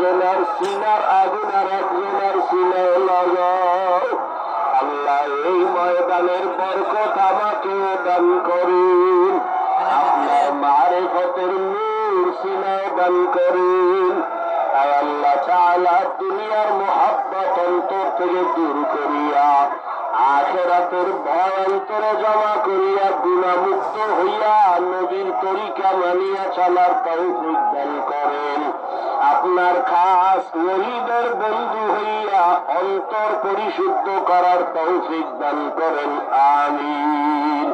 গুনার একজনের সিনে লাগাও আল্লাহ এই ময়দানের বরকত আমাকে দান করুন। আপনার মারেফতের নূর সিনায় দান করুন। আল্লাহ তাআলা দুনিয়ার মোহাব্বত অন্তর থেকে দূর করিয়া, আখেরাতের ভয় অন্তরে জমা করিয়া, গুণামুক্ত হইয়া নবীর তরিকা মানিয়া চলার তৌফিক দান করেন। আপনার খাস ওলিদের বন্ধু হইয়া অন্তর পরিশুদ্ধ করার তৌফিক দান করেন আমিন।